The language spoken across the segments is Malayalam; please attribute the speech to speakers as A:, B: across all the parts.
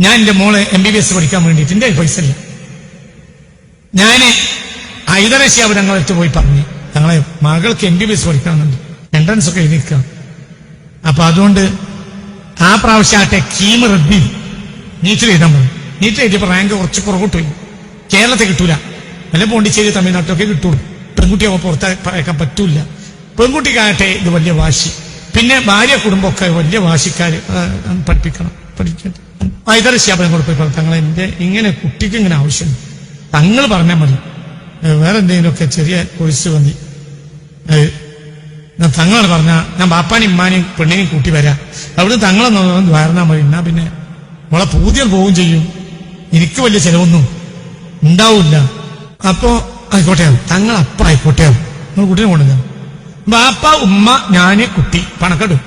A: ഞാൻ എന്റെ മോളെ എം ബി ബി എസ് പഠിക്കാൻ വേണ്ടിയിട്ട് എന്റെ പൈസ ഇല്ല. ഞാൻ ഹൈദരശി അവിടെ ഞങ്ങളടുത്ത് പോയി പറഞ്ഞു ഞങ്ങളെ മകൾക്ക് എം ബി ബി എസ് പഠിക്കണമെന്നുണ്ട്. എൻട്രൻസ് ഒക്കെ എഴുതിക്കാം അപ്പൊ അതുകൊണ്ട് ആ പ്രാവശ്യം ആട്ടെ കീം റദ്ദി നീറ്റിൽ എഴുതാൻ പോകും നീറ്റിൽ എഴുതിയപ്പോ റാങ്ക് കുറച്ച് പുറകോട്ട് പോയി. കേരളത്തെ കിട്ടൂല. വല്ല പോണ്ടിച്ചേരി തമിഴ്നാട്ടിലൊക്കെ കിട്ടുള്ളൂ. പെൺകുട്ടിയാവുമ്പോൾ പുറത്തേക്കാൻ പറ്റൂല. പെൺകുട്ടിക്കാകട്ടെ ഇത് വലിയ വാശി. പിന്നെ ഭാര്യ കുടുംബമൊക്കെ വലിയ വാശിക്കാര് ആ, പഠിപ്പിക്കണം. പഠിക്കട്ടെ ഇതര ശാപനം കൂടെ പോയി പറഞ്ഞു തങ്ങളെ എന്റെ ഇങ്ങനെ കുട്ടിക്ക് ഇങ്ങനെ ആവശ്യം തങ്ങൾ പറഞ്ഞാൽ മതി. വേറെ എന്തെങ്കിലുമൊക്കെ ചെറിയ കോഴ്സ് വന്നി തങ്ങളാണ് പറഞ്ഞ ഞാൻ ബാപ്പാനും ഇമ്മാനെയും പെണ്ണിനെയും കൂട്ടി വരാം. അവിടെ തങ്ങളെ വരണാ മതി. എന്നാ പിന്നെ മോളെ പൂതിയർ പോവുകയും ചെയ്യും. എനിക്ക് വലിയ ചിലവൊന്നും ഉണ്ടാവില്ല. അപ്പോ ആയിക്കോട്ടെ തങ്ങൾ അപ്പ ആയിക്കോട്ടെ. നിങ്ങൾ കുട്ടീനെ കൊണ്ടുവന്നു ബാപ്പ ഉമ്മ ഞാൻ കുട്ടി പണക്കെടും.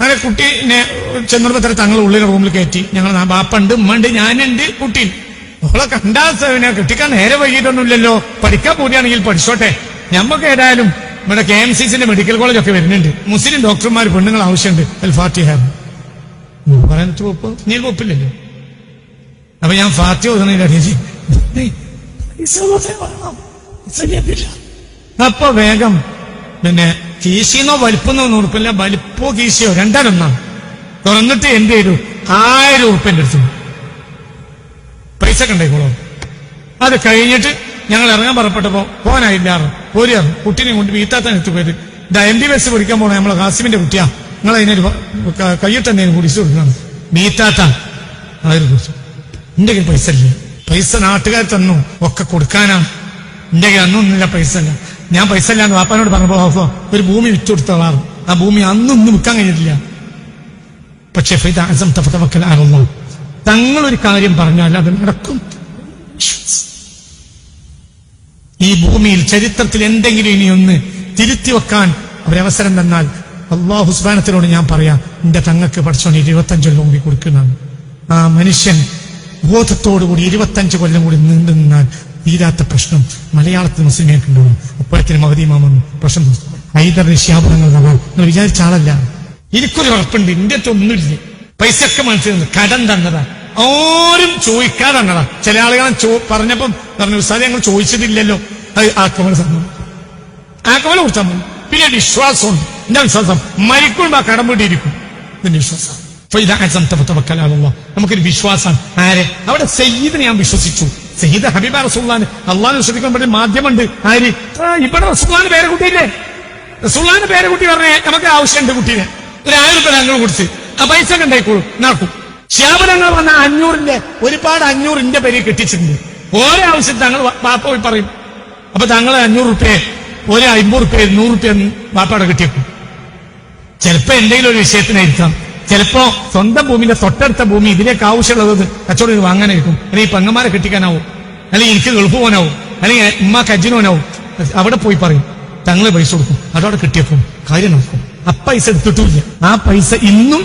A: അങ്ങനെ കുട്ടീനെ ചെന്നപ്പോ തന്നെ തങ്ങൾ ഉള്ളിലെ റൂമിൽ കയറ്റി. ഞങ്ങൾ ബാപ്പുണ്ട് ഉമ്മണ്ട് ഞാനുണ്ട് കുട്ടി അവളെ കണ്ടാ സേവന കിട്ടിക്കാൻ നേരെ വൈകിട്ടൊന്നുമില്ലല്ലോ. പഠിക്കാൻ കൂടിയാണെങ്കിൽ പഠിച്ചോട്ടെ. ഞമ്മക്ക് ഏതായാലും ഇവിടെ കെ എം സി സിന്റെ മെഡിക്കൽ കോളേജ് ഒക്കെ വരുന്നുണ്ട്. മുസ്ലിം ഡോക്ടർമാർ പെണ്ണുങ്ങൾ ആവശ്യമുണ്ട്. അൽ ഹാബ് പറയാൻ ഒപ്പ് നീ ഒപ്പില്ലല്ലോ അപ്പൊ ഞാൻ ഫാത്തി ഓതുന്നില്ല അപ്പൊ വേഗം പിന്നെ കീശിന്നോ വലിപ്പെന്നോ ഉറപ്പില്ല വലിപ്പോ കീശയോ രണ്ടാലൊന്നാണ് തുറന്നിട്ട് എന്ത് ചെയ്തു? ആയിരം ഉറുപ്പ്യന്റെ അടുത്ത്. പൈസ കണ്ടേക്കോളൂ അത് കഴിഞ്ഞിട്ട് ഞങ്ങൾ ഇറങ്ങാൻ പറപ്പെട്ടപ്പോ പോനായില്ലാറ് പോരുകയാണ് കുട്ടീനെ കൊണ്ട് വീത്താത്താൻ എത്തി പോയത്. ഇതാ എം ബി ബസ് പഠിക്കാൻ പോണ നമ്മളെ ഹാസിമിന്റെ കുട്ടിയാ. നിങ്ങൾ അതിനൊരു കയ്യിട്ടെന്തേലും കുടിച്ചു കൊടുക്കണം. വീത്താത്ത. ആയിരം കുറിച്ചു എന്റെ കയ്യിൽ പൈസ ഇല്ല. പൈസ നാട്ടുകാർ തന്നു. ഒക്കെ കൊടുക്കാനാണ് എന്റെ അന്നൊന്നുമില്ല പൈസ ഇല്ല. ഞാൻ പൈസ ഇല്ലാന്ന് വാപ്പാനോട് പറഞ്ഞപ്പോ ഒരു ഭൂമി വിറ്റു കൊടുത്തോളാറ് ആ ഭൂമി അന്നൊന്നും വിൽക്കാൻ കഴിഞ്ഞിട്ടില്ല. പക്ഷേ ഫൈദ അസം തഫതവക്കൽ തങ്ങളൊരു കാര്യം പറഞ്ഞാൽ അത് നടക്കും. ഈ ഭൂമിയിൽ ചരിത്രത്തിൽ എന്തെങ്കിലും ഇനി ഒന്ന് തിരുത്തി വെക്കാൻ ഒരവസരം തന്നാൽ അള്ളാഹു ഹുസ്ബാനത്തിനോട് ഞാൻ പറയാം എന്റെ തങ്ങൾക്ക് പഠിച്ചോണ്ട് ഇരുപത്തഞ്ച് കൊല്ലം കൂടി കൊടുക്കുന്നതാണ്. ആ മനുഷ്യൻ ബോധത്തോടുകൂടി ഇരുപത്തഞ്ച് കൊല്ലം കൂടി നീണ്ടു നിന്നാൽ തീരാത്ത പ്രശ്നം. മലയാളത്തിൽ മുസ്ലിമേക്കുണ്ടാവും അപ്പോഴത്തേനും മഹദി വന്നു പ്രശ്നം. ഹൈദർ നിശ്യാപനങ്ങൾ നിങ്ങൾ വിചാരിച്ച ആളല്ല. എനിക്കൊരു ഉറപ്പുണ്ട്. എന്റെ ഒന്നുമില്ലേ ഒന്നുമില്ല? പൈസ ഒക്കെ മനസ്സിൽ കടം തന്നതാ. ആരും ചോദിക്കാതെ തന്നതാ ചില ആളുകൾ ചോ പറഞ്ഞപ്പം പറഞ്ഞു ഉസ്താദ് ഞങ്ങൾ ചോദിച്ചിട്ടില്ലല്ലോ. അത് ആക്കമല സംഭവം ആക്കമല കൊടുത്താൽ മതി. പിന്നെ വിശ്വാസമുണ്ട്. എന്താ വിശ്വാസം? മരിക്കുമ്പോൾ ആ കടം വീട്ടിയിരിക്കും ഇതിന്റെ വിശ്വാസം. നമുക്കൊരു വിശ്വാസം ആരെ? അവിടെ സെയ്ദിനെ ഞാൻ വിശ്വസിച്ചു. സയ്യിദ് ഹബീബ റസൂള്ളാൻ അള്ളാഹ് ശ്രദ്ധിക്കാൻ പറ്റിയ മാധ്യമമുണ്ട്. ആര്? ഇവിടെ റസൂള്ളാന് പേരെ കുട്ടിയില്ലേ റസൂള്ളാന്റെ പേരെ കുട്ടി പറഞ്ഞേ നമുക്ക് ആവശ്യമുണ്ട് കുട്ടീനെ. ഒരു ആയിരം രൂപ ഞങ്ങൾ കൊടുത്ത്. ആ പൈസ ഒക്കെ നടക്കും. ശ്യാപനങ്ങൾ വന്ന അഞ്ഞൂറിന്റെ ഒരുപാട് അഞ്ഞൂറിന്റെ പേര് കെട്ടിച്ചിട്ടുണ്ട്. ഓരോ ആവശ്യം തങ്ങൾ പാപ്പ പോയി പറയും. അപ്പൊ തങ്ങൾ അഞ്ഞൂറ് റുപ്യ ഒരു അമ്പത് റുപ്യ നൂറ് റുപ്യ ബാപ്പയുടെ കിട്ടിയേക്കും ചിലപ്പോ എന്തെങ്കിലും ഒരു വിഷയത്തിനായിരിക്കാം. ചിലപ്പോ സ്വന്തം ഭൂമിന്റെ തൊട്ടടുത്ത ഭൂമി ഇതിലേക്ക് ആവശ്യമുള്ളത് കച്ചവടം വാങ്ങാനായിരിക്കും അല്ലെങ്കിൽ പങ്ങന്മാരെ കെട്ടിക്കാനാവും. അല്ലെങ്കിൽ എനിക്ക് ഗൾഫ് പോകാനാവും. അല്ലെങ്കിൽ ഉമ്മ കജിനോനാവും അവിടെ പോയി പറയും തങ്ങളെ പൈസ കൊടുക്കും. അതവിടെ കിട്ടിയപ്പോൾ കാര്യം നടക്കും ആ പൈസ എടുത്തിട്ടില്ല. ആ പൈസ ഇന്നും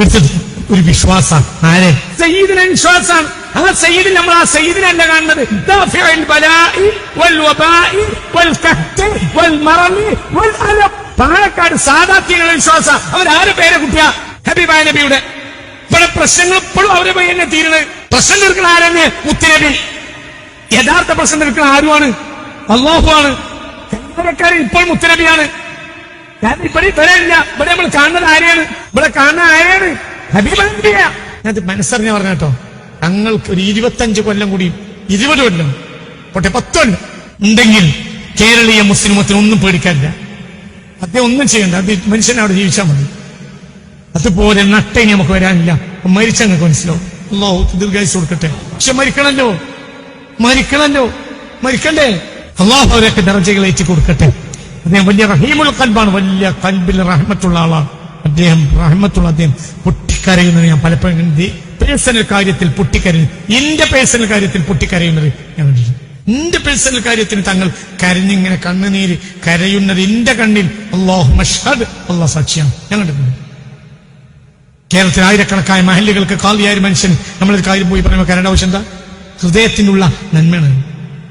A: എടുത്തിട്ട് ഒരു വിശ്വാസാണ് ആരെ? സയ്യിദിനെ വിശ്വാസാണ് ആ സയ്യിദിൽ നമ്മൾ ആ സയ്യിദിനല്ല കാണുന്നത്. പാലക്കാട് സാദാത്യങ്ങളുടെ വിശ്വാസം. അവരാരെ പേരെ കുട്ടിയ? ഹബീബായ നബിയുടെ. ഇവിടെ പ്രശ്നങ്ങൾ ഇപ്പോഴും അവരെ പോയി തന്നെ തീരുന്നത്. പ്രശ്നം തീർക്കുന്ന ആരെന്ന് മുത്തുനബി യഥാർത്ഥ പ്രശ്നം തീർക്കുന്ന ആരുമാണ് അള്ളാഹുവാണ് കൈവരക്കാരൻ ഇപ്പോൾ മുത്തുനബിയാണ് കാരണം ഇവിടെ ഇല്ല. ഇവിടെ നമ്മൾ കാണുന്നത് ആരെയാണ്? ഇവിടെ കാണുന്ന ആരെയാണ്? ഹബീബ നബിയാ. ഞാൻ മനസ്സറിഞ്ഞ പറഞ്ഞ കേട്ടോ. ഞങ്ങൾക്ക് ഒരു ഇരുപത്തഞ്ച് കൊല്ലം കൂടി ഇരുപത് കൊല്ലം പോട്ടെ പത്ത് കൊല്ലം ഉണ്ടെങ്കിൽ കേരളീയ മുസ്ലിമത്തിന് ഒന്നും പേടിക്കാനില്ല. അദ്ദേഹം ഒന്നും ചെയ്യണ്ട. അത് മനുഷ്യൻ അവിടെ ജീവിച്ചാൽ മതി. അതുപോലെ നട്ടേനി നമുക്ക് വരാനില്ല. മരിച്ച നിങ്ങൾക്ക് മനസ്സിലാവും ദീർഘായുസ് കൊടുക്കട്ടെ. പക്ഷെ മരിക്കണല്ലോ. മരിക്കണല്ലോ. മരിക്കണ്ടേ? അള്ളാഹു അവരൊക്കെ ദർജകൾ ഏറ്റി കൊടുക്കട്ടെ. അദ്ദേഹം വലിയ റഹീമുൽ കൽബാണ് വലിയ കൽബിൽ റഹ്മത്തുള്ള ആളാണ്. അദ്ദേഹം റഹ്മത്തുള്ള അദ്ദേഹം പൊട്ടിക്കരയുന്നത് ഞാൻ പലപ്പോഴും പേഴ്സണൽ കാര്യത്തിൽ പൊട്ടിക്കരയുന്നു എന്റെ പേഴ്സണൽ കാര്യത്തിൽ പൊട്ടിക്കരയുന്നത് ഞാൻ എന്റെ പേഴ്സണൽ കാര്യത്തിന് തങ്ങൾ കരഞ്ഞിങ്ങനെ കണ്ണുനീര് കരയുന്നത് എന്റെ കണ്ണിൽ. അള്ളാഹു മഷാദ് അള്ളാഹ് സാക്ഷിയാണ്. ഞാൻ കണ്ടിട്ടുണ്ട്. കേരളത്തിൽ ആയിരക്കണക്കായ മഹല്ലുകൾക്ക് കാലിയായ മനുഷ്യൻ നമ്മളൊരു കാര്യം പോയി പറയുമ്പോൾ കരണ്ട ആവശ്യം എന്താ? ഹൃദയത്തിനുള്ള നന്മയാണ്.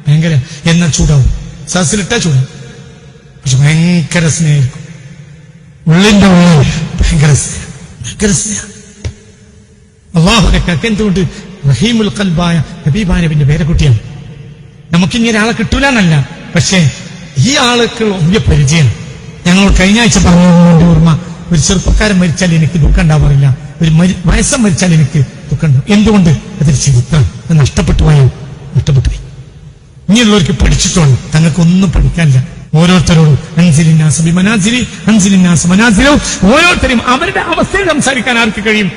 A: ഭയങ്കര എന്ന ചൂടാവും. സദസ്സിലിട്ട ചൂടാവും പക്ഷെ ഭയങ്കര സ്നേഹിക്കും ഉള്ളിന്റെ ഉള്ളിൽ ഭയങ്കര സ്നേഹം. ഭയങ്കര സ്നേഹം. അള്ളാഹുവിന്റെ കാക്ക എന്തുകൊണ്ട്? റഹീമുൽ കൽബായ നബീബാനബിന്റെ പേരക്കുട്ടിയാണ് നമുക്കിങ്ങനെ ആളെ കിട്ടൂല എന്നല്ല പക്ഷേ ഈ ആളുകൾ വലിയ പരിചയം ഞങ്ങൾ കഴിഞ്ഞ ആഴ്ച പറഞ്ഞു ഓർമ്മ ഒരു ചെറുപ്പക്കാരൻ മരിച്ചാൽ എനിക്ക് ദുഃഖം ഉണ്ടാവാറില്ല. ഒരു വയസ്സം മരിച്ചാൽ എനിക്ക് ദുഃഖം ഉണ്ടാവും. എന്തുകൊണ്ട്? അതൊരു ചരിത്രം നഷ്ടപ്പെട്ടു പോയോ? നഷ്ടപ്പെട്ടു പോയി. ഇനിയുള്ളവർക്ക് പഠിച്ചിട്ടുണ്ട്. തങ്ങൾക്ക് ഒന്നും പഠിക്കാനില്ല. ഓരോരുത്തരോടും അൻസിലിന്നാസ് മനാസിലി അൻസിലിന്നാസ് മനാസിലോ. ഓരോരുത്തരും അവരുടെ അവസ്ഥയിൽ സംസാരിക്കാൻ ആർക്ക് കഴിയും?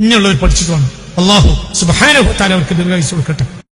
A: ഇനിയുള്ളവർ പഠിച്ചിട്ടുണ്ട്. അള്ളാഹു സുബാന അവർക്ക് ദീർഘായുസ് കൊടുക്കട്ടെ.